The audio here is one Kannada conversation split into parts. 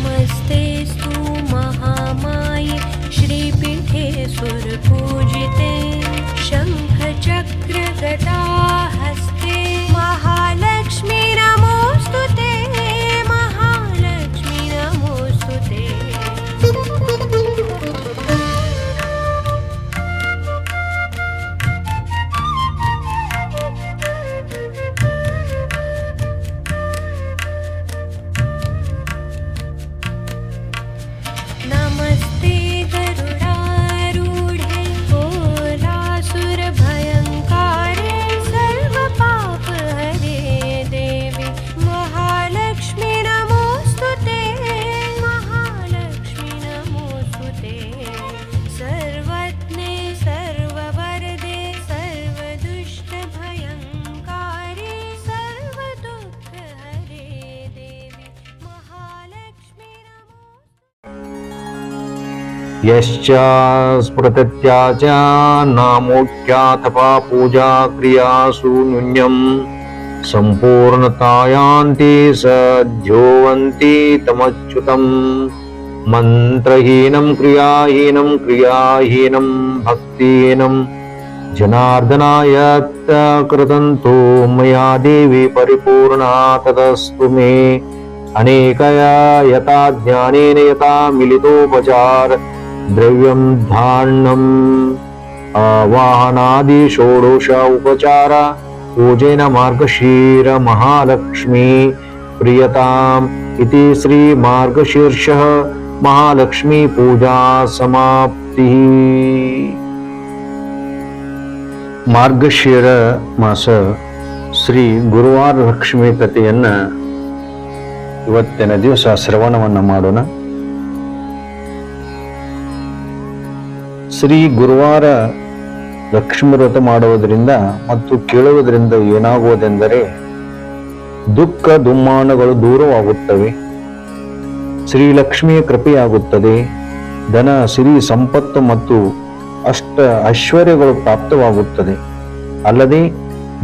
नमस्तेस्तु महामाये. श्रीपीठे सुरपूजिते. शङ्खचक्रगदा यश्च स्मृतत्याच नामोख्याथपा पूजा क्रियासु न्यून्यम् सम्पूर्णतायान्ति सद्योवन्ति तमच्युतम् मन्त्रहीनं क्रियाहीनं क्रियाहीनं भक्तिहीनं। जनार्दनाय कृतन्तु मया देवी परिपूर्णा तदस्तु मे। अनेकया यथा ज्ञानेन यथा मिलितोपचार द्रव्यं धान्यम् आवाहनादि षोडश उपचार पूजेन मार्गशीर महालक्ष्मी प्रियताम् इति श्रीमार्गशीर्षः महालक्ष्मी पूजा समाप्तिः ಮಾರ್ಗಶಿರ ಮಾಸ ಶ್ರೀ ಗುರುವಾರ ಲಕ್ಷ್ಮಿ ಕಥೆಯನ್ನ ಇವತ್ತಿನ ದಿವಸ ಶ್ರವಣವನ್ನ ಮಾಡೋಣ ಶ್ರೀ ಗುರುವಾರ ಲಕ್ಷ್ಮಿ ವ್ರತ ಮಾಡುವುದರಿಂದ ಮತ್ತು ಕೇಳುವುದರಿಂದ ಏನಾಗುವುದೆಂದರೆ ದುಃಖ ದುಮ್ಮಾನಗಳು ದೂರವಾಗುತ್ತವೆ. ಶ್ರೀ ಲಕ್ಷ್ಮಿಯ ಕೃಪೆಯಾಗುತ್ತದೆ. ಧನ, ಸಿರಿ, ಸಂಪತ್ತು ಮತ್ತು ಅಷ್ಟ ಐಶ್ವರ್ಯಗಳು ಪ್ರಾಪ್ತವಾಗುತ್ತದೆ. ಅಲ್ಲದೆ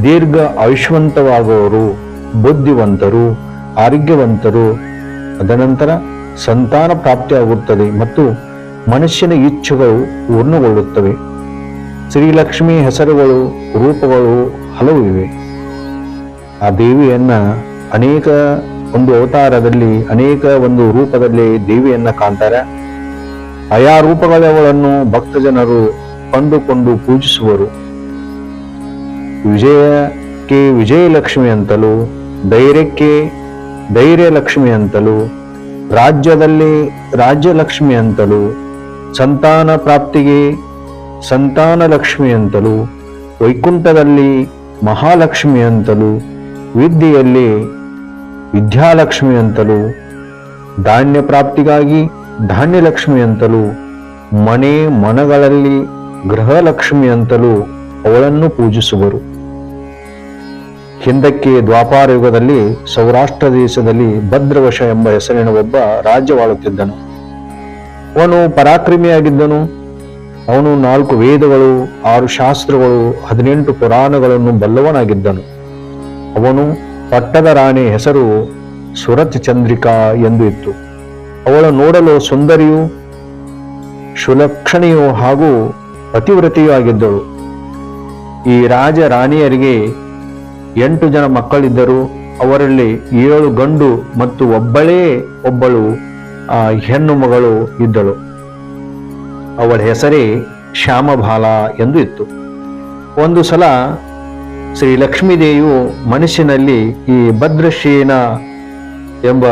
ದೀರ್ಘ ಆಯುಷ್ವಂತವಾಗುವವರು ಬುದ್ಧಿವಂತರು, ಆರೋಗ್ಯವಂತರು ಅದನಂತರ ಸಂತಾನ ಪ್ರಾಪ್ತಿಯಾಗುತ್ತದೆ ಮತ್ತು ಮನುಷ್ಯನ ಇಚ್ಛೆಗಳು ಪೂರ್ಣಗೊಳ್ಳುತ್ತವೆ. ಶ್ರೀಲಕ್ಷ್ಮಿ ಹೆಸರುಗಳು, ರೂಪಗಳು ಹಲವು ಇವೆ. ಆ ದೇವಿಯನ್ನ ಅನೇಕ ಒಂದು ಅವತಾರದಲ್ಲಿ, ಅನೇಕ ಒಂದು ರೂಪದಲ್ಲಿ ದೇವಿಯನ್ನ ಕಾಣ್ತಾರೆ. ಆಯಾ ರೂಪಗಳವಳನ್ನು ಭಕ್ತ ಜನರು ಕಂಡುಕೊಂಡು ಪೂಜಿಸುವರು. ವಿಜಯಕ್ಕೆ ವಿಜಯಲಕ್ಷ್ಮಿ ಅಂತಲೂ ಧೈರ್ಯಕ್ಕೆ ಧೈರ್ಯ ಲಕ್ಷ್ಮಿ ಅಂತಲೂ, ರಾಜ್ಯದಲ್ಲಿ ರಾಜ್ಯಲಕ್ಷ್ಮಿ ಅಂತಲೂ ಸಂತಾನ ಪ್ರಾಪ್ತಿಗೆ ಸಂತಾನ ಲಕ್ಷ್ಮಿ ಅಂತಲೂ, ವೈಕುಂಠದಲ್ಲಿ ಮಹಾಲಕ್ಷ್ಮಿ ಅಂತಲೂ, ವಿದ್ಯೆಯಲ್ಲಿ ವಿದ್ಯಾಲಕ್ಷ್ಮಿ ಅಂತಲೂ, ಧಾನ್ಯ ಪ್ರಾಪ್ತಿಗಾಗಿ ಧಾನ್ಯಲಕ್ಷ್ಮಿ ಅಂತಲೂ, ಮನೆ ಮನಗಳಲ್ಲಿ ಗೃಹಲಕ್ಷ್ಮಿ ಅಂತಲೂ ಅವಳನ್ನು ಪೂಜಿಸುವರು. ಹಿಂದಕ್ಕೆ ದ್ವಾಪಾರ ಯುಗದಲ್ಲಿ ಸೌರಾಷ್ಟ್ರ ದೇಶದಲ್ಲಿ ಭದ್ರವಶ ಎಂಬ ಹೆಸರಿನ ಒಬ್ಬ ರಾಜ್ಯವಾಳುತ್ತಿದ್ದನು. ಅವನು ಪರಾಕ್ರಮಿಯಾಗಿದ್ದನು. ಅವನು ನಾಲ್ಕು ವೇದಗಳು, ಆರು ಶಾಸ್ತ್ರಗಳು, ಹದಿನೆಂಟು ಪುರಾಣಗಳನ್ನು ಬಲ್ಲವನಾಗಿದ್ದನು. ಅವನು ಪಟ್ಟದ ರಾಣಿ ಹೆಸರು ಸುರತ್ ಚಂದ್ರಿಕಾ ಎಂದು ಇತ್ತು. ಅವಳು ನೋಡಲು ಸುಂದರಿಯೂ, ಸುಲಕ್ಷಣಿಯೂ ಹಾಗೂ ಪತಿವ್ರತೆಯೂ ಆಗಿದ್ದಳು. ಈ ರಾಜ ರಾಣಿಯರಿಗೆ ಎಂಟು ಜನ ಮಕ್ಕಳಿದ್ದರು ಅವರಲ್ಲಿ ಏಳು ಗಂಡು ಮತ್ತು ಒಬ್ಬಳೇ ಒಬ್ಬಳು ಆ ಹೆಣ್ಣು ಮಗಳು ಇದ್ದಳು. ಅವಳ ಹೆಸರೇ ಶ್ಯಾಮಬಾಲ ಎಂದು ಇತ್ತು. ಒಂದು ಸಲ ಶ್ರೀ ಲಕ್ಷ್ಮೀದೇವಿಯು ಮನಸ್ಸಿನಲ್ಲಿ ಈ ಭದ್ರಶೇನ ಎಂಬ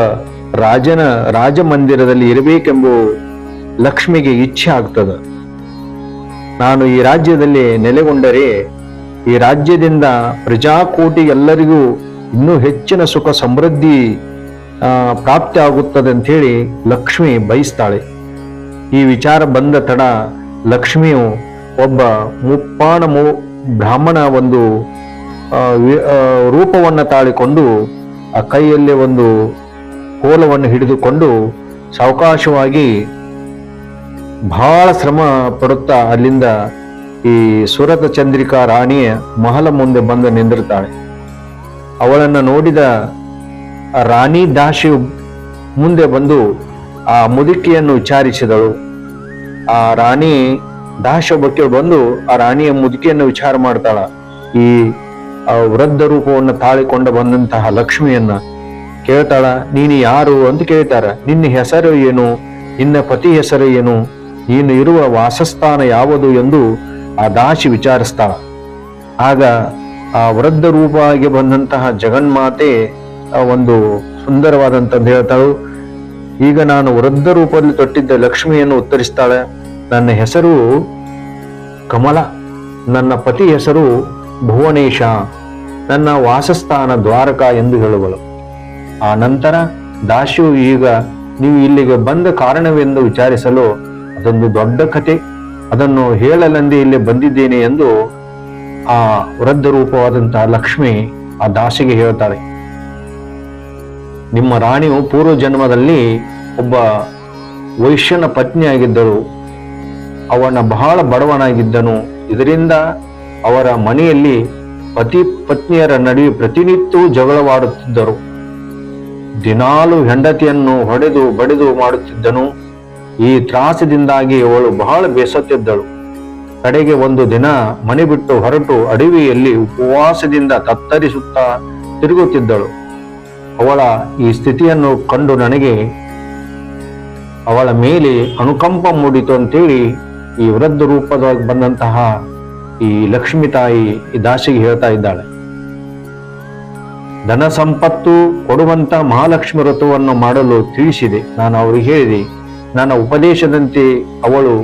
ರಾಜನ ರಾಜಮಂದಿರದಲ್ಲಿ ಇರಬೇಕೆಂಬ ಲಕ್ಷ್ಮಿಗೆ ಇಚ್ಛೆ ಆಗ್ತದ. ನಾನು ಈ ರಾಜ್ಯದಲ್ಲಿ ನೆಲೆಗೊಂಡರೆ ಈ ರಾಜ್ಯದಿಂದ ಪ್ರಜಾಕೋಟಿ ಎಲ್ಲರಿಗೂ ಇನ್ನೂ ಹೆಚ್ಚಿನ ಸುಖ ಸಮೃದ್ಧಿ ಪ್ರಾಪ್ತಿ ಆಗುತ್ತದೆ ಹೇಳಿ ಲಕ್ಷ್ಮಿ ಬಯಸ್ತಾಳೆ. ಈ ವಿಚಾರ ಬಂದ ತಡ ಲಕ್ಷ್ಮಿಯು ಒಬ್ಬ ಮುಪ್ಪಾಣ ಮು, ಬ್ರಾಹ್ಮಣ ಒಂದು ರೂಪವನ್ನು ತಾಳಿಕೊಂಡು ಆ ಕೈಯಲ್ಲಿ ಒಂದು ಕೋಲವನ್ನು ಹಿಡಿದುಕೊಂಡು ಸಾವಕಾಶವಾಗಿ ಬಹಳ ಶ್ರಮ ಪಡುತ್ತಾ ಅಲ್ಲಿಂದ ಈ ಸುರತ ಚಂದ್ರಿಕಾ ರಾಣಿಯ ಮಹಲ ಮುಂದೆ ಬಂದು ನಿಂದಿರುತ್ತಾಳೆ ಅವಳನ್ನು ನೋಡಿದ ರಾಣಿ ದಾಸಿ ಮುಂದೆ ಬಂದು ಆ ಮುದುಕಿಯನ್ನು ವಿಚಾರಿಸಿದಳು. ಆ ರಾಣಿ ದಾಶೊಬ್ಬಕ್ಕೆ ಬಂದು ಆ ರಾಣಿಯ ಮುದುಕಿಯನ್ನು ವಿಚಾರ ಮಾಡ್ತಾಳ. ಈ ವೃದ್ಧ ರೂಪವನ್ನು ತಾಳಿಕೊಂಡು ಬಂದಂತಹ ಲಕ್ಷ್ಮಿಯನ್ನ ಕೇಳ್ತಾಳ, ನೀನು ಯಾರು? ಅಂತ ಕೇಳ್ತಾರ. ನಿನ್ನ ಹೆಸರು ಏನು? ನಿನ್ನ ಪತಿ ಹೆಸರು ಏನು? ನೀನು ಇರುವ ವಾಸಸ್ಥಾನ ಯಾವುದು? ಎಂದು ಆ ದಾಸಿ ವಿಚಾರಿಸ್ತಾಳ. ಆಗ ಆ ವೃದ್ಧ ರೂಪವಾಗಿ ಬಂದಂತಹ ಜಗನ್ಮಾತೆ ಒಂದು ಸುಂದರವಾದಂತ ಹೇಳ್ತಾಳು, ಈಗ ನಾನು ವೃದ್ಧ ರೂಪದಲ್ಲಿ ತೊಟ್ಟಿದ್ದ ಲಕ್ಷ್ಮಿಯನ್ನು ಉತ್ತರಿಸ್ತಾಳೆ. ನನ್ನ ಹೆಸರು ಕಮಲ. ನನ್ನ ಪತಿ ಹೆಸರು ಭುವನೇಶ. ನನ್ನ ವಾಸಸ್ಥಾನ ದ್ವಾರಕ ಎಂದು ಹೇಳುವಳು. ಆ ನಂತರ ದಾಶಿಯು ಈಗ ನೀವು ಇಲ್ಲಿಗೆ ಬಂದ ಕಾರಣವೆಂದು ವಿಚಾರಿಸಲು ಅದೊಂದು ದೊಡ್ಡ ಕತೆ ಅದನ್ನು ಹೇಳಲೆಂದೇ ಇಲ್ಲಿ ಬಂದಿದ್ದೇನೆ ಎಂದು ಆ ವೃದ್ಧ ರೂಪವಾದಂತಹ ಲಕ್ಷ್ಮಿ ಆ ದಾಸಿಗೆ ಹೇಳ್ತಾಳೆ. ನಿಮ್ಮ ರಾಣಿಯು ಪೂರ್ವ ಜನ್ಮದಲ್ಲಿ ಒಬ್ಬ ವೈಶ್ಯನ ಪತ್ನಿಯಾಗಿದ್ದಳು ಅವನ ಬಹಳ ಬಡವನಾಗಿದ್ದನು. ಇದರಿಂದ ಅವರ ಮನೆಯಲ್ಲಿ ಪತಿ ಪತ್ನಿಯರ ನಡುವೆ ಪ್ರತಿನಿತ್ಯವೂ ಜಗಳವಾಡುತ್ತಿದ್ದರು. ದಿನಾಲು ಹೆಂಡತಿಯನ್ನು ಹೊಡೆದು ಬಡಿದು ಮಾಡುತ್ತಿದ್ದನು. ಈ ತ್ರಾಸದಿಂದಾಗಿ ಅವಳು ಬಹಳ ಬೇಸತ್ತಿದ್ದಳು. ಕಡೆಗೆ ಒಂದು ದಿನ ಮನೆ ಬಿಟ್ಟು ಹೊರಟು ಅಡವಿಯಲ್ಲಿ ಉಪವಾಸದಿಂದ ತತ್ತರಿಸುತ್ತಾ ತಿರುಗುತ್ತಿದ್ದಳು. ಅವಳ ಈ ಸ್ಥಿತಿಯನ್ನು ಕಂಡು ನನಗೆ ಅವಳ ಮೇಲೆ ಅನುಕಂಪ ಮೂಡಿತು ಅಂತೇಳಿ ಈ ವೃದ್ಧ ರೂಪದ ಬಂದಂತಹ ಈ ಲಕ್ಷ್ಮಿ ತಾಯಿ ಈ ದಾಸಿಗೆ ಹೇಳ್ತಾ ಇದ್ದಾಳೆ. ಧನ ಸಂಪತ್ತು ಕೊಡುವಂತ ಮಹಾಲಕ್ಷ್ಮಿ ವ್ರತವನ್ನು ಮಾಡಲು ತಿಳಿಸಿದೆ. ನಾನು ಅವರಿಗೆ ಹೇಳಿದೆ, ನನ್ನ ಉಪದೇಶದಂತೆ ಅವಳು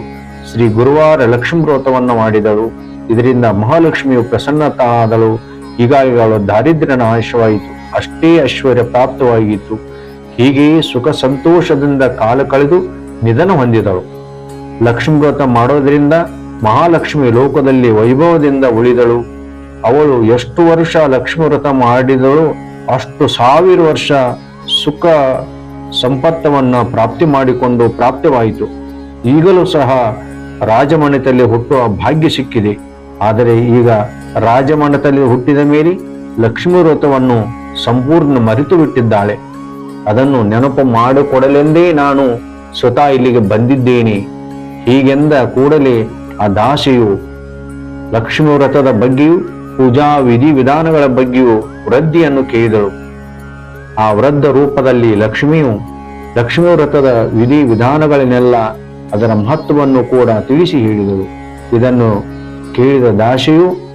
ಶ್ರೀ ಗುರುವಾರ ಲಕ್ಷ್ಮೀ ವ್ರತವನ್ನು ಮಾಡಿದಳು. ಇದರಿಂದ ಮಹಾಲಕ್ಷ್ಮಿಯು ಪ್ರಸನ್ನತಾದಳು ಹೀಗಾಗಿ ಅವಳ ದಾರಿದ್ರ್ಯ ನಾಶವಾಯಿತು. ಅಷ್ಟೇ ಐಶ್ವರ್ಯ ಪ್ರಾಪ್ತವಾಗಿತ್ತು. ಹೀಗೆಯೇ ಸುಖ ಸಂತೋಷದಿಂದ ಕಾಲ ಕಳೆದು ನಿಧನ ಹೊಂದಿದಳು. ಲಕ್ಷ್ಮಿ ವ್ರತ ಮಾಡೋದ್ರಿಂದ ಮಹಾಲಕ್ಷ್ಮಿ ಲೋಕದಲ್ಲಿ ವೈಭವದಿಂದ ಉಳಿದಳು. ಅವಳು ಎಷ್ಟು ವರ್ಷ ಲಕ್ಷ್ಮಿ ವ್ರತ ಮಾಡಿದಳು, ಅಷ್ಟು ಸಾವಿರ ವರ್ಷ ಸುಖ ಸಂಪತ್ತವನ್ನು ಪ್ರಾಪ್ತಿ ಮಾಡಿಕೊಂಡು ಪ್ರಾಪ್ತವಾಯಿತು. ಈಗಲೂ ಸಹ ರಾಜಮನೆತಲ್ಲಿ ಹುಟ್ಟುವ ಭಾಗ್ಯ ಸಿಕ್ಕಿದೆ. ಆದರೆ ಈಗ ರಾಜಮನೆತಲ್ಲಿ ಹುಟ್ಟಿದ ಮೇಲೆ ಲಕ್ಷ್ಮೀ ವ್ರತವನ್ನು ಸಂಪೂರ್ಣ ಮರೆತು ಬಿಟ್ಟಿದ್ದಾಳೆ ಅದನ್ನು ನೆನಪು ಮಾಡಿಕೊಡಲೆಂದೇ ನಾನು ಸ್ವತಃ ಇಲ್ಲಿಗೆ ಬಂದಿದ್ದೇನೆ. ಹೀಗೆಂದ ಕೂಡಲೇ ಆ ದಾಸಿಯು ಲಕ್ಷ್ಮೀ ವ್ರತದ ಬಗ್ಗೆಯೂ ಪೂಜಾ ವಿಧಿ ವಿಧಾನಗಳ ಬಗ್ಗೆಯೂ ವೃದ್ಧಿಯನ್ನು ಕೇಳಿದಳು. ಆ ವೃದ್ಧ ರೂಪದಲ್ಲಿ ಲಕ್ಷ್ಮಿಯು ಲಕ್ಷ್ಮೀ ವ್ರತದ ವಿಧಿ ವಿಧಾನಗಳನ್ನೆಲ್ಲ ಅದರ ಮಹತ್ವವನ್ನು ಕೂಡ ತಿಳಿಸಿ ಹೇಳಿದಳು. ಇದನ್ನು ಕೇಳಿದ ದಾಸಿಯು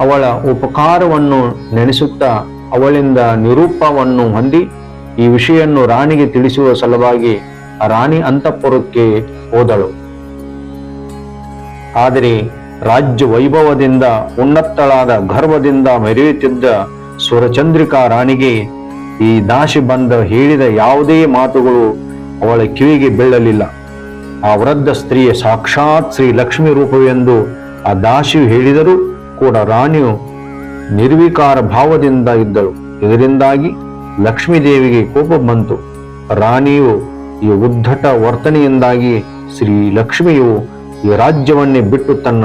ಅವಳ ಉಪಕಾರವನ್ನು ನೆನೆಸುತ್ತಾ ಅವಳಿಂದ ನಿರೂಪವನ್ನು ಹೊಂದಿ ಈ ವಿಷಯವನ್ನು ರಾಣಿಗೆ ತಿಳಿಸುವ ಸಲುವಾಗಿ ರಾಣಿ ಅಂತಃಪುರಕ್ಕೆ ಹೋದಳು. ಆದರೆ ರಾಜ್ಯ ವೈಭವದಿಂದ ಉನ್ನತ್ತಳಾದ ಗರ್ವದಿಂದ ಮೆರೆಯುತ್ತಿದ್ದ ಸುರಚಂದ್ರಿಕಾ ರಾಣಿಗೆ ಈ ದಾಶಿ ಬಂದ ಹೇಳಿದ ಯಾವುದೇ ಮಾತುಗಳು ಅವಳ ಕಿವಿಗೆ ಬೀಳಲಿಲ್ಲ. ಆ ವೃದ್ಧ ಸ್ತ್ರೀಯ ಸಾಕ್ಷಾತ್ ಶ್ರೀ ಲಕ್ಷ್ಮಿ ರೂಪವೆಂದು ಆ ದಾಶಿಯು ಹೇಳಿದರೂ ಕೂಡ ರಾಣಿಯು ನಿರ್ವಿಕಾರ ಭಾವದಿಂದ ಇದ್ದಳು. ಇದರಿಂದಾಗಿ ಲಕ್ಷ್ಮೀದೇವಿಗೆ ಕೋಪ ಬಂತು. ರಾಣಿಯು ಈ ಉದ್ಧಟ ವರ್ತನೆಯಿಂದಾಗಿ ಶ್ರೀ ಲಕ್ಷ್ಮಿಯು ಈ ರಾಜ್ಯವನ್ನೇ ಬಿಟ್ಟು ತನ್ನ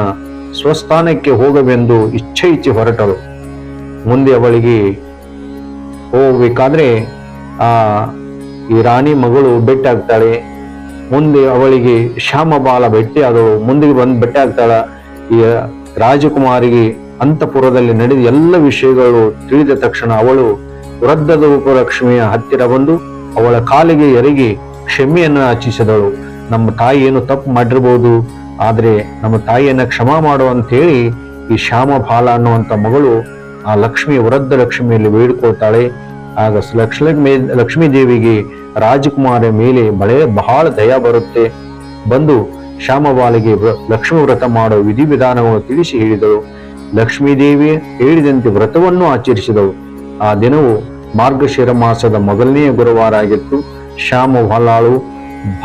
ಸ್ವಸ್ಥಾನಕ್ಕೆ ಹೋಗವೆಂದು ಇಚ್ಛಯಿಸಿ ಹೊರಟಳು. ಮುಂದೆ ಅವಳಿಗೆ ಹೋಗಬೇಕಾದ್ರೆ ಆ ಈ ರಾಣಿ ಮಗಳು ಬೆಟ್ಟಾಗ್ತಾಳೆ ಮುಂದೆ ಅವಳಿಗೆ ಶ್ಯಾಮಬಾಲ ಭೇಟಿ ಅದು ಮುಂದೆ ಬಂದು ಬೆಟ್ಟಾಗ್ತಾಳ ಈ ರಾಜಕುಮಾರಿಗೆ ಅಂತಪುರದಲ್ಲಿ ನಡೆದ ಎಲ್ಲ ವಿಷಯಗಳು ತಿಳಿದ ತಕ್ಷಣ ಅವಳು ವೃದ್ಧದ ಉಪಲಕ್ಷ್ಮಿಯ ಹತ್ತಿರ ಬಂದು ಅವಳ ಕಾಲಿಗೆ ಎರಗಿ ಕ್ಷಮೆಯನ್ನು ಆಚಿಸಿದಳು ನಮ್ಮ ತಾಯಿ ಏನು ತಪ್ಪು ಮಾಡಿರ್ಬೋದು, ಆದರೆ ನಮ್ಮ ತಾಯಿಯನ್ನ ಕ್ಷಮಾ ಮಾಡು ಅಂತ ಹೇಳಿ ಈ ಶ್ಯಾಮಫಾಲ ಅನ್ನುವಂತ ಮಗಳು ಆ ಲಕ್ಷ್ಮಿ ವೃದ್ಧ ಲಕ್ಷ್ಮಿಯಲ್ಲಿ ಬೇಡಿಕೊಳ್ತಾಳೆ. ಆಗ ಲಕ್ಷ್ಮಿ ಲಕ್ಷ್ಮೀ ದೇವಿಗೆ ರಾಜಕುಮಾರ ಮೇಲೆ ಬಳೆ ಬಹಳ ದಯ ಬರುತ್ತೆ. ಬಂದು ಶ್ಯಾಮಬಾಲಿಗೆ ಲಕ್ಷ್ಮೀ ವ್ರತ ಮಾಡುವ ವಿಧಿವಿಧಾನವನ್ನು ತಿಳಿಸಿ ಹೇಳಿದಳು. ಲಕ್ಷ್ಮೀದೇವಿ ಹೇಳಿದಂತೆ ವ್ರತವನ್ನು ಆಚರಿಸಿದಳು. ಆ ದಿನವು ಮಾರ್ಗಶಿರ ಮಾಸದ ಮೊದಲನೆಯ ಗುರುವಾರ ಆಗಿತ್ತು. ಶ್ಯಾಮ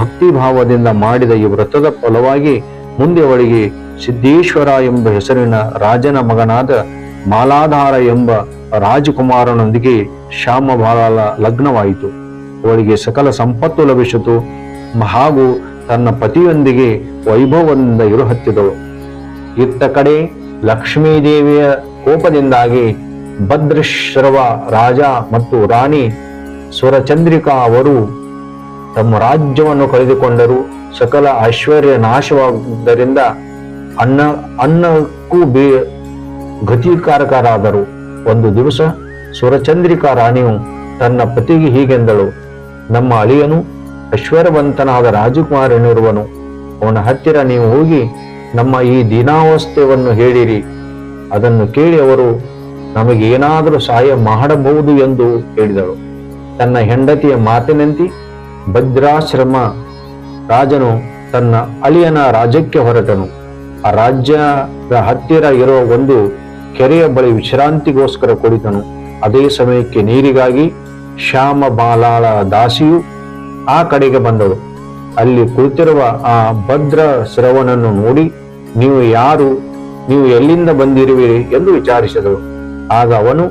ಭಕ್ತಿ ಭಾವದಿಂದ ಮಾಡಿದ ಈ ವ್ರತದ ಫಲವಾಗಿ ಮುಂದೆ ಅವಳಿಗೆ ಸಿದ್ದೇಶ್ವರ ಎಂಬ ಹೆಸರಿನ ರಾಜನ ಮಗನಾದ ಮಾಲಾಧಾರ ಎಂಬ ರಾಜಕುಮಾರನೊಂದಿಗೆ ಶ್ಯಾಮ ಬಾಲಾಳ ಲಗ್ನವಾಯಿತು. ಅವಳಿಗೆ ಸಕಲ ಸಂಪತ್ತು ಲಭಿಸಿತು. ಹಾಗೂ ತನ್ನ ಪತಿಯೊಂದಿಗೆ ವೈಭವದಿಂದ ಇರುಹತ್ತಿದಳು. ಇತ್ತ ಕಡೆ ಲಕ್ಷ್ಮೀದೇವಿಯ ಕೋಪದಿಂದಾಗಿ ಭದ್ರಶ್ರವ ರಾಜ ಮತ್ತು ರಾಣಿ ಸುರಚಂದ್ರಿಕಾ ಅವರು ತಮ್ಮ ರಾಜ್ಯವನ್ನು ಕಳೆದುಕೊಂಡರು. ಸಕಲ ಐಶ್ವರ್ಯ ನಾಶವಾಗುವುದರಿಂದ ಅನ್ನ, ಅನ್ನಕ್ಕೂ ಬೇ ಗತಿಕಾರಕರಾದರು ಒಂದು ದಿವಸ ಸುರಚಂದ್ರಿಕಾ ರಾಣಿಯು ತನ್ನ ಪತಿಗೆ ಹೀಗೆಂದಳು, ನಮ್ಮ ಅಳಿಯನು ಐಶ್ವರ್ಯವಂತನಾದ ರಾಜಕುಮಾರನಿರುವನು, ಅವನ ಹತ್ತಿರ ನೀವು ಹೋಗಿ ನಮ್ಮ ಈ ದೀನಾವಸ್ಥೆಯನ್ನು ಹೇಳಿರಿ. ಅದನ್ನು ಕೇಳಿ ಅವರು, ನಮಗೇನಾದರೂ ಸಹಾಯ ಮಾಡಬಹುದು ಎಂದು ಹೇಳಿದಳು. ತನ್ನ ಹೆಂಡತಿಯ ಮಾತಿನಂತೆ ಭದ್ರಾಶ್ರಮ ರಾಜನು ತನ್ನ ಅಳಿಯನ ರಾಜ್ಯಕ್ಕೆ ಹೊರಟನು. ಆ ರಾಜ್ಯದ ಹತ್ತಿರ ಇರುವ ಒಂದು ಕೆರೆಯ ಬಳಿ ವಿಶ್ರಾಂತಿಗೋಸ್ಕರ ಕುಳಿತನು. ಅದೇ ಸಮಯಕ್ಕೆ ನೀರಿಗಾಗಿ ಶ್ಯಾಮ ಬಾಲಾಳ ದಾಸಿಯು ಆ ಕಡೆಗೆ ಬಂದಳು. ಅಲ್ಲಿ ಕುಳಿತಿರುವ ಆ ಭದ್ರ ಶ್ರವಣನ್ನು ನೋಡಿ, ನೀವು ಯಾರು? ನೀವು ಎಲ್ಲಿಂದ ಬಂದಿರುವಿರಿ ಎಂದು ವಿಚಾರಿಸಿದಳು. ಆಗ ಅವನು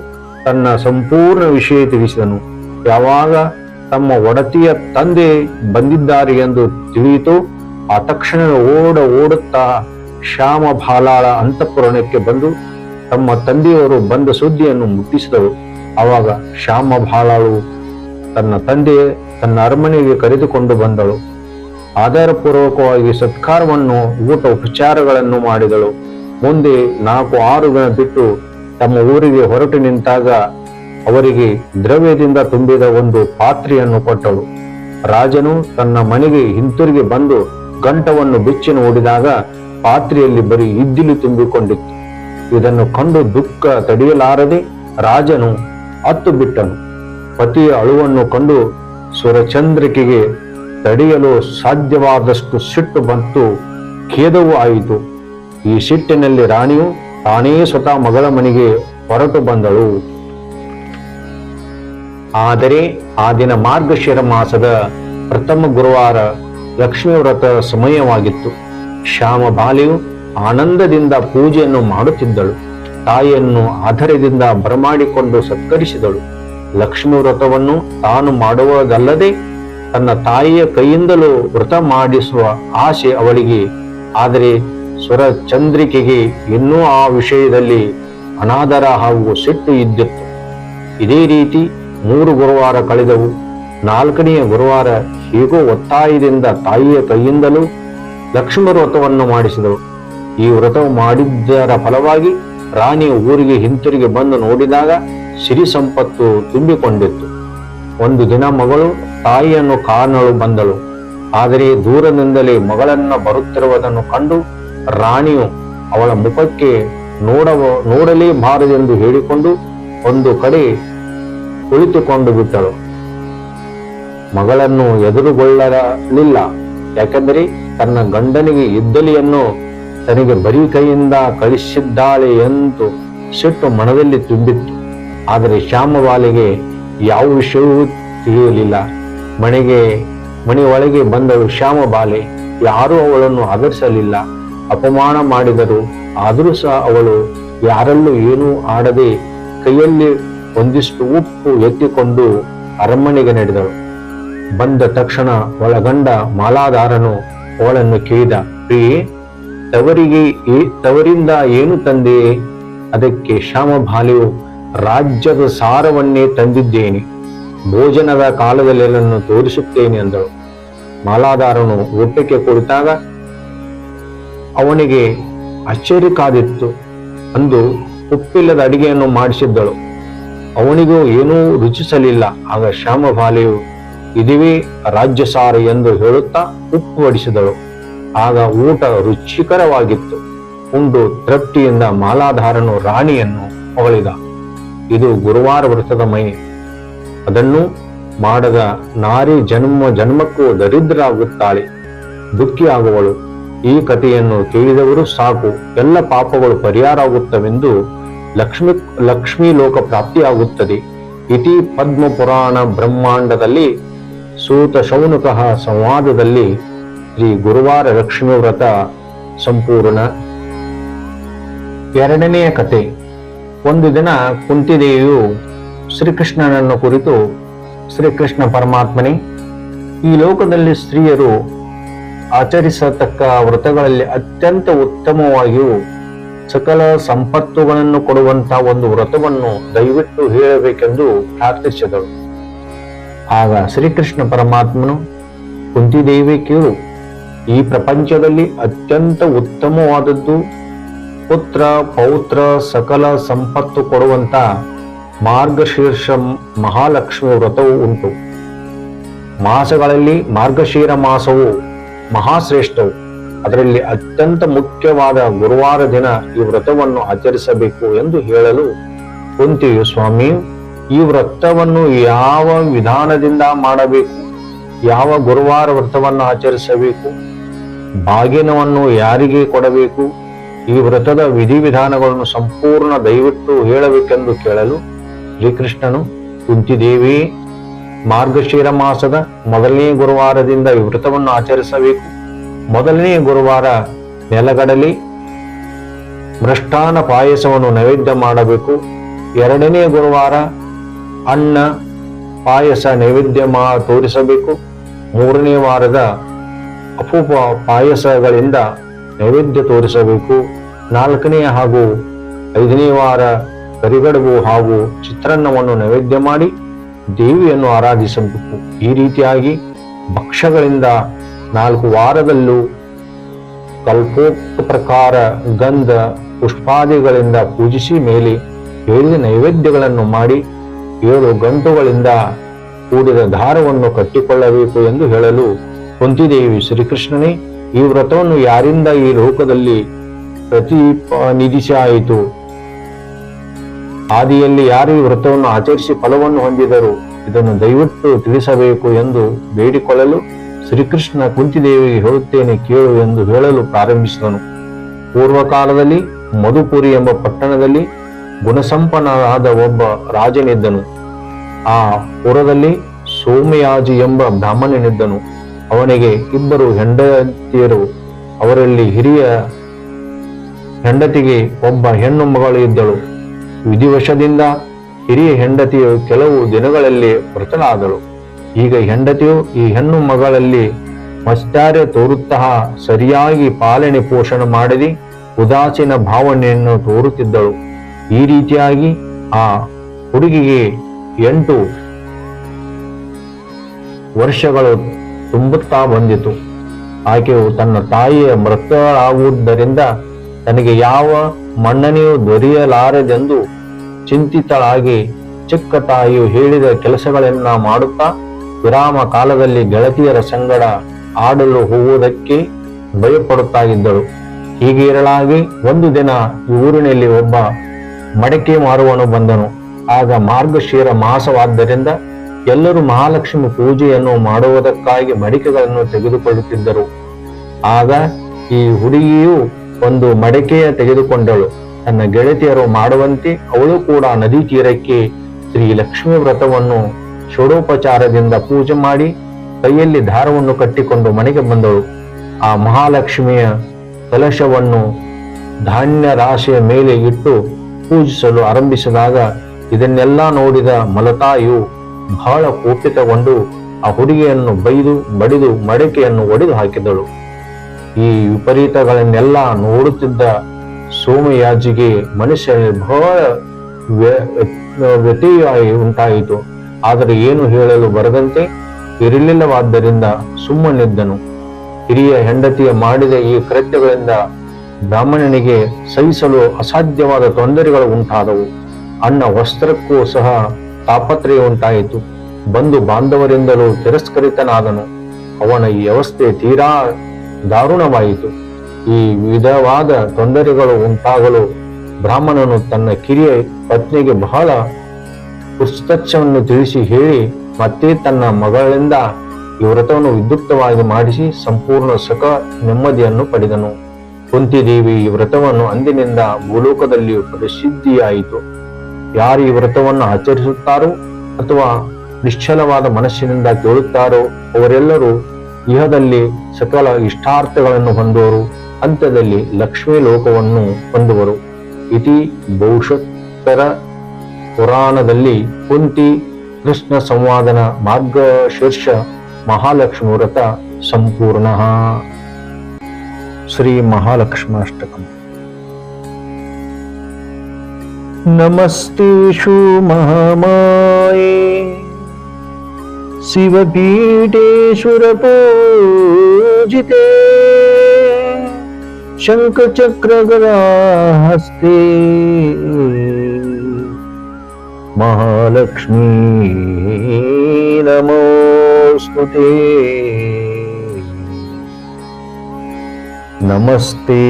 ತನ್ನ ಸಂಪೂರ್ಣ ವಿಷಯ ತಿಳಿಸಿದನು. ಯಾವಾಗ ತಮ್ಮ ಒಡತಿಯ ತಂದೆ ಬಂದಿದ್ದಾರೆ ಎಂದು ತಿಳಿಯಿತು, ಆ ತಕ್ಷಣ ಓಡ ಓಡುತ್ತಾ ಶ್ಯಾಮ ಬಾಲಾಳ ಅಂತಃಪುರಣಕ್ಕೆ ಬಂದು ತಮ್ಮ ತಂದೆಯವರು ಬಂದ ಸುದ್ದಿಯನ್ನು ಮುಟ್ಟಿಸಿದಳು. ಆವಾಗ ಶ್ಯಾಮ ಬಾಲಾಳು ತನ್ನ ತಂದೆ ತನ್ನ ಅರಮನೆಗೆ ಕರೆದುಕೊಂಡು ಬಂದಳು. ಆಧಾರಪೂರ್ವಕವಾಗಿ ಸತ್ಕಾರವನ್ನು, ಊಟ ಉಪಚಾರಗಳನ್ನು ಮಾಡಿದಳು. ಮುಂದೆ ನಾಲ್ಕು ಆರು ದಿನ ಬಿಟ್ಟು ತಮ್ಮ ಊರಿಗೆ ಹೊರಟು ನಿಂತಾಗ ಅವರಿಗೆ ದ್ರವ್ಯದಿಂದ ತುಂಬಿದ ಒಂದು ಪಾತ್ರೆಯನ್ನು ಕೊಟ್ಟಳು. ರಾಜನು ತನ್ನ ಮನೆಗೆ ಹಿಂತಿರುಗಿ ಬಂದು ಗಂಟವನ್ನು ಬಿಚ್ಚಿ ನೋಡಿದಾಗ ಪಾತ್ರೆಯಲ್ಲಿ ಬರೀ ಇದ್ದಿಲು ತುಂಬಿಕೊಂಡಿತ್ತು. ಇದನ್ನು ಕಂಡು ದುಃಖ ತಡೆಯಲಾರದೆ ರಾಜನು ಅತ್ತು ಬಿಟ್ಟನು. ಪತಿಯ ಅಳುವನ್ನು ಕಂಡು ಸುರಚಂದ್ರಿಕೆಗೆ ತಡೆಯಲು ಸಾಧ್ಯವಾದಷ್ಟು ಸಿಟ್ಟು ಬಂತು, ಖೇದವೂ ಆಯಿತು. ಈ ಸಿಟ್ಟಿನಲ್ಲಿ ರಾಣಿಯು ತಾನೇ ಸ್ವತಃ ಮಗಳ ಮನೆಗೆ ಹೊರಟು ಬಂದಳು. ಆದರೆ ಆ ದಿನ ಮಾರ್ಗಶಿರ ಮಾಸದ ಪ್ರಥಮ ಗುರುವಾರ ಲಕ್ಷ್ಮೀ ವ್ರತ ಸಮಯವಾಗಿತ್ತು. ಶ್ಯಾಮ ಬಾಲಿಯು ಆನಂದದಿಂದ ಪೂಜೆಯನ್ನು ಮಾಡುತ್ತಿದ್ದಳು. ತಾಯಿಯನ್ನು ಆಧಾರದಿಂದ ಬರಮಾಡಿಕೊಂಡು ಸತ್ಕರಿಸಿದಳು. ಲಕ್ಷ್ಮೀ ವ್ರತವನ್ನು ತಾನು ಮಾಡುವುದಲ್ಲದೆ ತನ್ನ ತಾಯಿಯ ಕೈಯಿಂದಲೂ ವ್ರತ ಮಾಡಿಸುವ ಆಸೆ ಅವಳಿಗೆ. ಆದರೆ ಸ್ವರ ಚಂದ್ರಿಕೆಗೆ ಇನ್ನೂ ಆ ವಿಷಯದಲ್ಲಿ ಅನಾದರ ಹಾಗೂ ಸಿಟ್ಟು ಇದ್ದಿತ್ತು. ಇದೇ ರೀತಿ ಮೂರು ಗುರುವಾರ ಕಳೆದವು. ನಾಲ್ಕನೆಯ ಗುರುವಾರ ಹೇಗೋ ಒತ್ತಾಯದಿಂದ ತಾಯಿಯ ಕೈಯಿಂದಲೂ ಲಕ್ಷ್ಮಣ ವ್ರತವನ್ನು ಮಾಡಿಸಿದಳು. ಈ ವ್ರತವು ಮಾಡಿದ್ದರ ಫಲವಾಗಿ ರಾಣಿ ಊರಿಗೆ ಹಿಂತಿರುಗಿ ಬಂದು ನೋಡಿದಾಗ ಸಿರಿ ಸಂಪತ್ತು ತುಂಬಿಕೊಂಡಿತ್ತು. ಒಂದು ದಿನ ಮಗಳು ತಾಯಿಯನ್ನು ಕಾಣಲು ಬಂದಳು. ಆದರೆ ದೂರದಿಂದಲೇ ಮಗಳನ್ನು ಬರುತ್ತಿರುವುದನ್ನು ಕಂಡು ರಾಣಿಯು ಅವಳ ಮುಖಕ್ಕೆ ನೋಡವ, ನೋಡಲೇಬಾರದೆಂದು ಹೇಳಿಕೊಂಡು ಒಂದು ಕಡೆ ಕುಳಿತುಕೊಂಡು ಬಿಟ್ಟಳು. ಮಗಳನ್ನು ಎದುರುಗೊಳ್ಳಲಿಲ್ಲ. ಯಾಕೆಂದರೆ ತನ್ನ ಗಂಡನಿಗೆ ಇದ್ದಲಿಯನ್ನು ತನಗೆ ಬರೀ ಕೈಯಿಂದ ಕಳಿಸಿದ್ದಾಳೆ ಎಂದು ಸಿಟ್ಟು ಮನದಲ್ಲಿ ತುಂಬಿತ್ತು. ಆದರೆ ಶ್ಯಾಮವಾಲಿಗೆ ಯಾವ ವಿಷಯವೂ ತಿಳಿಯಲಿಲ್ಲ. ಮನೆಗೆ ಒಳಗೆ ಬಂದಳು ಶ್ಯಾಮಬಾಲೆ ಯಾರೂ ಅವಳನ್ನು ಆದರಿಸಲಿಲ್ಲ ಅಪಮಾನ ಮಾಡಿದರು ಆದರೂ ಸಹ ಅವಳು ಯಾರಲ್ಲೂ ಏನೂ ಆಡದೆ ಕೈಯಲ್ಲಿ ಒಂದಿಷ್ಟು ಉಪ್ಪು ಎತ್ತಿಕೊಂಡು ಅರಮನೆಗೆ ನಡೆದಳು. ಬಂದ ತಕ್ಷಣ ಒಳಗಂಡ ಮಾಲಾಧಾರನು ಅವಳನ್ನು ಕೇಳಿದ, ಪ್ರಿಯೆ, ತವರಿಗೆ ತವರಿಂದ ಏನು ತಂದೆ? ಅದಕ್ಕೆ ಶ್ಯಾಮಬಾಲೆಯು ರಾಜ್ಯದ ಸಾರವನ್ನೇ ತಂದಿದ್ದೇನೆ. ಭೋಜನದ ಕಾಲದಲ್ಲೆಲ್ಲನ್ನು ತೋರಿಸುತ್ತೇನೆ ಎಂದಳು ಮಾಲಾಧಾರನು ಊಟಕ್ಕೆ ಕುಳಿತಾಗ ಅವನಿಗೆ ಆಶ್ಚರ್ಯ ಕಾದಿತ್ತು ಅಂದು ಉಪ್ಪಿಲ್ಲದ ಅಡಿಗೆಯನ್ನು ಮಾಡಿಸಿದ್ದಳು. ಅವನಿಗೂ ಏನೂ ರುಚಿಸಲಿಲ್ಲ. ಆಗ ಶ್ಯಾಮಬಾಲೆಯು ಇದುವೇ ರಾಜ್ಯ ಸಾರ ಎಂದು ಹೇಳುತ್ತಾ ಉಪ್ಪು ಬಡಿಸಿದಳು ಆಗ ಊಟ ರುಚಿಕರವಾಗಿತ್ತು. ಉಂಡು ತೃಪ್ತಿಯಿಂದ ಮಾಲಾಧಾರನು ರಾಣಿಯನ್ನು ಹೊಗಳಿದ ಇದು ಗುರುವಾರ ವ್ರತದ ಮೈ. ಅದನ್ನು ಮಾಡದ ನಾರಿ ಜನ್ಮ ಜನ್ಮಕ್ಕೂ ದರಿದ್ರ ಆಗುತ್ತಾಳೆ ದುಃಖಿ ಆಗುವಳು ಈ ಕಥೆಯನ್ನು ಕೇಳಿದವರು ಸಾಕು. ಎಲ್ಲ ಪಾಪಗಳು ಪರಿಹಾರ ಆಗುತ್ತವೆಂದು ಲಕ್ಷ್ಮಿ ಲಕ್ಷ್ಮೀ ಲೋಕ ಪ್ರಾಪ್ತಿಯಾಗುತ್ತದೆ. ಇತಿ ಪದ್ಮ ಪುರಾಣ ಬ್ರಹ್ಮಾಂಡದಲ್ಲಿ ಸೂತ ಶೌನಕಃ ಸಂವಾದದಲ್ಲಿ ಶ್ರೀ ಗುರುವಾರ ಲಕ್ಷ್ಮೀ ವ್ರತ ಸಂಪೂರ್ಣ. ಎರಡನೆಯ ಕತೆ ಒಂದು ದಿನ ಕುಂತಿದೇವಿಯು ಶ್ರೀಕೃಷ್ಣನನ್ನು ಕುರಿತು ಶ್ರೀಕೃಷ್ಣ ಪರಮಾತ್ಮನೇ, ಈ ಲೋಕದಲ್ಲಿ ಸ್ತ್ರೀಯರು ಆಚರಿಸತಕ್ಕ ವ್ರತಗಳಲ್ಲಿ ಅತ್ಯಂತ ಉತ್ತಮವಾಗಿಯೂ ಸಕಲ ಸಂಪತ್ತುಗಳನ್ನು ಕೊಡುವಂತಹ ಒಂದು ವ್ರತವನ್ನು ದಯವಿಟ್ಟು ಹೇಳಬೇಕೆಂದು ಪ್ರಾರ್ಥಿಸಿದಳು ಆಗ ಶ್ರೀಕೃಷ್ಣ ಪರಮಾತ್ಮನು, ಕುಂತಿದೇವಿ ಕೇಳು, ಈ ಪ್ರಪಂಚದಲ್ಲಿ ಅತ್ಯಂತ ಉತ್ತಮವಾದದ್ದು ಪುತ್ರ, ಪೌತ್ರ, ಸಕಲ ಸಂಪತ್ತು ಕೊಡುವಂತ ಮಾರ್ಗಶೀರ್ಷ ಮಹಾಲಕ್ಷ್ಮಿ ವ್ರತವು ಉಂಟು. ಮಾಸಗಳಲ್ಲಿ ಮಾರ್ಗಶೀರ ಮಾಸವು ಮಹಾಶ್ರೇಷ್ಠವು. ಅದರಲ್ಲಿ ಅತ್ಯಂತ ಮುಖ್ಯವಾದ ಗುರುವಾರ ದಿನ ಈ ವ್ರತವನ್ನು ಆಚರಿಸಬೇಕು ಎಂದು ಹೇಳಲು ಕುಂತಿಯು, ಸ್ವಾಮಿ, ಈ ವ್ರತವನ್ನು ಯಾವ ವಿಧಾನದಿಂದ ಮಾಡಬೇಕು? ಯಾವ ಗುರುವಾರ ವ್ರತವನ್ನು ಆಚರಿಸಬೇಕು? ಬಾಗಿನವನ್ನು ಯಾರಿಗೆ ಕೊಡಬೇಕು? ಈ ವ್ರತದ ವಿಧಿವಿಧಾನಗಳನ್ನು ಸಂಪೂರ್ಣ ದಯವಿಟ್ಟು ಹೇಳಬೇಕೆಂದು ಕೇಳಲು ಶ್ರೀಕೃಷ್ಣನು ಕುಂತಿದೇವಿ ಮಾರ್ಗಶಿರ ಮಾಸದ ಮೊದಲನೇ ಗುರುವಾರದಿಂದ ಈ ವ್ರತವನ್ನು ಆಚರಿಸಬೇಕು. ಮೊದಲನೇ ಗುರುವಾರ ನೆಲಗಡಲಿ ಮೃಷ್ಟಾನ ಪಾಯಸವನ್ನು ನೈವೇದ್ಯ ಮಾಡಬೇಕು. ಎರಡನೇ ಗುರುವಾರ ಅನ್ನ, ಪಾಯಸ ನೈವೇದ್ಯ ಮಾ ತೋರಿಸಬೇಕು. ಮೂರನೇ ವಾರದ ಅಪೂಪ ಪಾಯಸಗಳಿಂದ ನೈವೇದ್ಯ ತೋರಿಸಬೇಕು. ನಾಲ್ಕನೇ ಹಾಗೂ ಐದನೇ ವಾರ ಕರಿಗಡುಬು ಹಾಗೂ ಚಿತ್ರಾನ್ನವನ್ನು ನೈವೇದ್ಯ ಮಾಡಿ ದೇವಿಯನ್ನು ಆರಾಧಿಸಬೇಕು. ಈ ರೀತಿಯಾಗಿ ಭಕ್ಷ್ಯಗಳಿಂದ ನಾಲ್ಕು ವಾರದಲ್ಲೂ ಕಲ್ಪೋಕ್ತ ಪ್ರಕಾರ ಗಂಧ ಪುಷ್ಪಾದಿಗಳಿಂದ ಪೂಜಿಸಿ ಮೇಲೆ ಏಳು ನೈವೇದ್ಯಗಳನ್ನು ಮಾಡಿ ಏಳು ಗಂಟುಗಳಿಂದ ಕೂಡಿದ ದಾರವನ್ನು ಕಟ್ಟಿಕೊಳ್ಳಬೇಕು ಎಂದು ಹೇಳಲು ಕುಂತಿದೇವಿ ಶ್ರೀಕೃಷ್ಣನೇ, ಈ ವ್ರತವನ್ನು ಯಾರಿಂದ ಈ ಲೋಕದಲ್ಲಿ ಪ್ರತಿನಿಧಿಸಾಯಿತು ಆದಿಯಲ್ಲಿ ಯಾರು ಈ ವ್ರತವನ್ನು ಆಚರಿಸಿ ಫಲವನ್ನು ಹೊಂದಿದರು ಇದನ್ನು ದಯವಿಟ್ಟು ತಿಳಿಸಬೇಕು ಎಂದು ಬೇಡಿಕೊಳ್ಳಲು ಶ್ರೀಕೃಷ್ಣ ಕುಂತಿದೇವಿಗೆ ಹೇಳುತ್ತೇನೆ ಕೇಳು ಎಂದು ಹೇಳಲು ಪ್ರಾರಂಭಿಸಿದನು. ಪೂರ್ವಕಾಲದಲ್ಲಿ ಮಧುಪುರಿ ಎಂಬ ಪಟ್ಟಣದಲ್ಲಿ ಗುಣಸಂಪನ್ನನಾದ ಒಬ್ಬ ರಾಜನಿದ್ದನು. ಆ ಪುರದಲ್ಲಿ ಸೋಮಯಾಜಿ ಎಂಬ ಬ್ರಾಹ್ಮಣನಿದ್ದನು. ಅವನಿಗೆ ಇಬ್ಬರು ಹೆಂಡತಿಯರು. ಅವರಲ್ಲಿ ಹಿರಿಯ ಹೆಂಡತಿಗೆ ಒಬ್ಬ ಹೆಣ್ಣು ಮಗಳು ಇದ್ದಳು. ವಿಧಿವಶದಿಂದ ಹಿರಿಯ ಹೆಂಡತಿಯು ಕೆಲವು ದಿನಗಳಲ್ಲಿ ಮೃತನಾದಳು ಈಗ ಹೆಂಡತಿಯು ಈ ಹೆಣ್ಣು ಮಗಳಲ್ಲಿ ಮಸ್ತಾರ್ಯ ತೋರುತ್ತಹ ಸರಿಯಾಗಿ ಪಾಲನೆ ಪೋಷಣೆ ಮಾಡದೆ ಉದಾಸೀನ ಭಾವನೆಯನ್ನು ತೋರುತ್ತಿದ್ದಳು. ಈ ರೀತಿಯಾಗಿ ಆ ಹುಡುಗಿಗೆ ಎಂಟು ವರ್ಷಗಳು ತುಂಬುತ್ತಾ ಬಂದಿತು. ಆಕೆಯು ತನ್ನ ತಾಯಿಯ ಮೃತಳಾಗುವುದರಿಂದ ತನಗೆ ಯಾವ ಮನ್ನಣೆಯೂ ದೊರೆಯಲಾರದೆಂದು ಚಿಂತಿತಳಾಗಿ ಚಿಕ್ಕ ತಾಯಿಯು ಹೇಳಿದ ಕೆಲಸಗಳನ್ನ ಮಾಡುತ್ತಾ ವಿರಾಮ ಕಾಲದಲ್ಲಿ ಗೆಳತಿಯರ ಸಂಗಡ ಆಡಲು ಹೋಗುವುದಕ್ಕೆ ಭಯಪಡುತ್ತಾ ಇದ್ದಳು ಹೀಗೆ ಇರಲಾಗಿ ಒಂದು ದಿನ ಈ ಊರಿನಲ್ಲಿ ಒಬ್ಬ ಮಡಕೆ ಮಾರುವನು ಬಂದನು. ಆಗ ಮಾರ್ಗಶೀರ ಮಾಸವಾದ್ದರಿಂದ ಎಲ್ಲರೂ ಮಹಾಲಕ್ಷ್ಮಿ ಪೂಜೆಯನ್ನು ಮಾಡುವುದಕ್ಕಾಗಿ ಮಡಿಕೆಗಳನ್ನು ತೆಗೆದುಕೊಳ್ಳುತ್ತಿದ್ದರು. ಆಗ ಈ ಹುಡುಗಿಯು ಒಂದು ಮಡಕೆಯ ತೆಗೆದುಕೊಂಡಳು. ತನ್ನ ಗೆಳತಿಯರು ಮಾಡುವಂತೆ ಅವಳು ಕೂಡ ನದಿ ತೀರಕ್ಕೆ ಶ್ರೀ ಲಕ್ಷ್ಮಿ ವ್ರತವನ್ನು ಷೋಡೋಪಚಾರದಿಂದ ಪೂಜೆ ಮಾಡಿ ಕೈಯಲ್ಲಿ ದಾರವನ್ನು ಕಟ್ಟಿಕೊಂಡು ಮನೆಗೆ ಬಂದಳು. ಆ ಮಹಾಲಕ್ಷ್ಮಿಯ ಕಲಶವನ್ನು ಧಾನ್ಯ ರಾಶಿಯ ಮೇಲೆ ಇಟ್ಟು ಪೂಜಿಸಲು ಆರಂಭಿಸಿದಾಗ ಇದನ್ನೆಲ್ಲ ನೋಡಿದ ಮಲತಾಯು ಬಹಳ ಕೋಪಿತಗೊಂಡು ಆ ಹುಡುಗಿಯನ್ನು ಬೈದು, ಬಡಿದು, ಮಡಕೆಯನ್ನು ಒಡೆದು ಹಾಕಿದಳು. ಈ ವಿಪರೀತಗಳನ್ನೆಲ್ಲ ನೋಡುತ್ತಿದ್ದ ಸೋಮಯಾಜಿಗೆ ಮನುಷ್ಯ ಬಹಳ ವ್ಯ- ವ್ಯತಿಯಾಗಿ ಉಂಟಾಯಿತು. ಆದರೆ ಏನು ಹೇಳಲು ಬರದಂತೆ ಇರಲಿಲ್ಲವಾದ್ದರಿಂದ ಸುಮ್ಮನಿದ್ದನು. ಹಿರಿಯ ಹೆಂಡತಿಯ ಮಾಡಿದ ಈ ಕೃತ್ಯಗಳಿಂದ ಬ್ರಾಹ್ಮಣನಿಗೆ ಸಹಿಸಲು ಅಸಾಧ್ಯವಾದ ತೊಂದರೆಗಳು ಉಂಟಾದವು. ಅನ್ನ ವಸ್ತ್ರಕ್ಕೂ ಸಹ ತಾಪತ್ರಯ ಉಂಟಾಯಿತು. ಬಂಧು ಬಾಂಧವರಿಂದಲೂ ತಿರಸ್ಕರಿತನಾದನು. ಅವನ ಈ ವ್ಯವಸ್ಥೆ ತೀರಾ ದಾರುಣವಾಯಿತು. ಈ ವಿಧವಾದ ತೊಂದರೆಗಳು ಉಂಟಾಗಲು ಬ್ರಾಹ್ಮಣನು ತನ್ನ ಕಿರಿಯ ಪತ್ನಿಗೆ ಬಹಳ ಪುಸ್ತಕ್ಷವನ್ನು ತಿಳಿಸಿ ಹೇಳಿ, ಮತ್ತೆ ತನ್ನ ಮಗಳಿಂದ ಈ ವ್ರತವನ್ನು ವಿದ್ಯುಕ್ತವಾಗಿ ಮಾಡಿಸಿ ಸಂಪೂರ್ಣ ಸುಖ ನೆಮ್ಮದಿಯನ್ನು ಪಡೆದನು. ಕುಂತಿದೇವಿ ಈ ವ್ರತವನ್ನು ಅಂದಿನಿಂದ ಭೂಲೋಕದಲ್ಲಿಯೂ ಪ್ರಸಿದ್ಧಿಯಾಯಿತು. ಯಾರು ಈ ವ್ರತವನ್ನು ಆಚರಿಸುತ್ತಾರೋ ಅಥವಾ ನಿಶ್ಚಲವಾದ ಮನಸ್ಸಿನಿಂದ ಕೇಳುತ್ತಾರೋ ಅವರೆಲ್ಲರೂ ಇಹದಲ್ಲಿ ಸಕಲ ಇಷ್ಟಾರ್ಥಗಳನ್ನು ಹೊಂದುವರು, ಅಂತ್ಯದಲ್ಲಿ ಲಕ್ಷ್ಮೀ ಲೋಕವನ್ನು ಹೊಂದುವರು. ಇತಿ ಬಹುಶತ್ತರ ಪುರಾಣದಲ್ಲಿ ಕುಂತಿ ಕೃಷ್ಣ ಸಂವಾದನ ಮಾರ್ಗ ಶೀರ್ಷ ಮಹಾಲಕ್ಷ್ಮಿ ವ್ರತ ಸಂಪೂರ್ಣ. ಶ್ರೀ ಮಹಾಲಕ್ಷ್ಮಾಷ್ಟಕಂ. ನಮಸ್ತೆಷು ಮಹಾಮಾಯೆ. शिवपीठे सुरपूजिते शङ्खचक्रगदाहस्ते महालक्ष्मी नमोऽस्तु ते। नमस्ते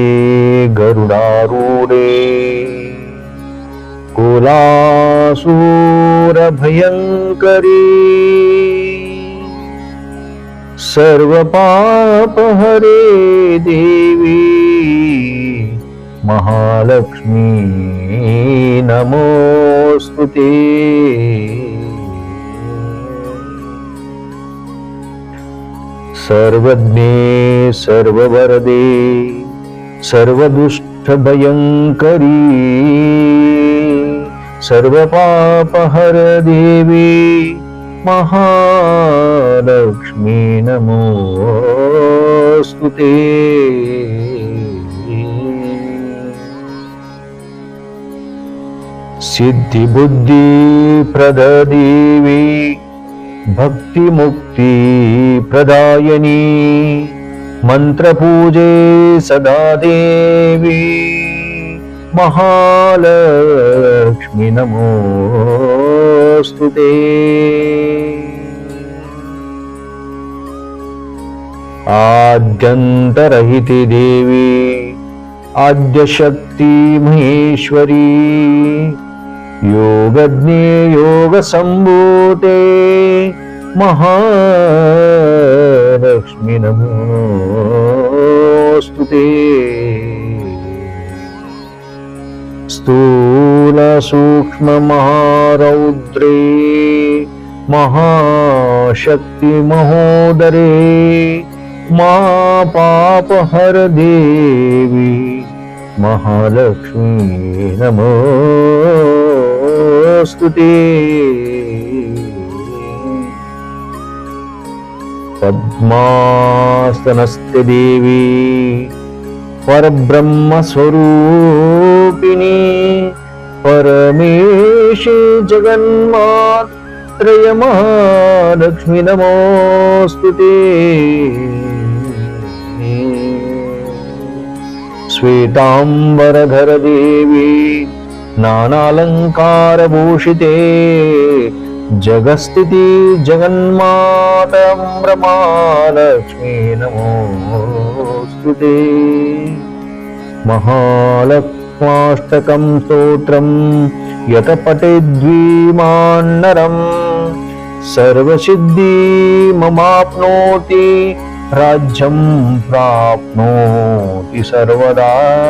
गरुडारूढे। कुलासूरभयङ्करी सर्वपापहरे देवी महालक्ष्मी नमोऽस्तु ते। सर्वज्ञे सर्ववरदे सर्वदुष्टभयङ्करी सर्वपापहर देवी महालक्ष्मी नमोऽस्तु ते। सिद्धिबुद्धिप्रददेवी भक्तिमुक्तिप्रदायिनी मन्त्रपूजे सदा देवी महालक्ष्मि नमोऽस्तु ते। आद्यन्तरहिति देवी आद्यशक्ति महेश्वरी योगज्ञे योगसम्भूते महालक्ष्मि नमोऽस्तु ते स्थूलसूक्ष्ममहारौद्रे महाशक्तिमहोदरे मा पापहर देवी महालक्ष्मी नमोऽस्तु ते पद्मास्तनस्ते देवी परब्रह्मस्वरूपिणी परमेशे जगन्मात्रय महालक्ष्मी नमोऽस्तु ते। श्वेताम्बरधर देवी नानालङ्कारभूषिते जगस्थिति जगन्मातम्रमालक्ष्मी नमोऽस्तु ते। महालक्ष्माष्टकं स्तोत्रं यत पठेद्विमान्नरम् सर्वसिद्धि ममाप्नोति राज्यं प्राप्नोति सर्वदा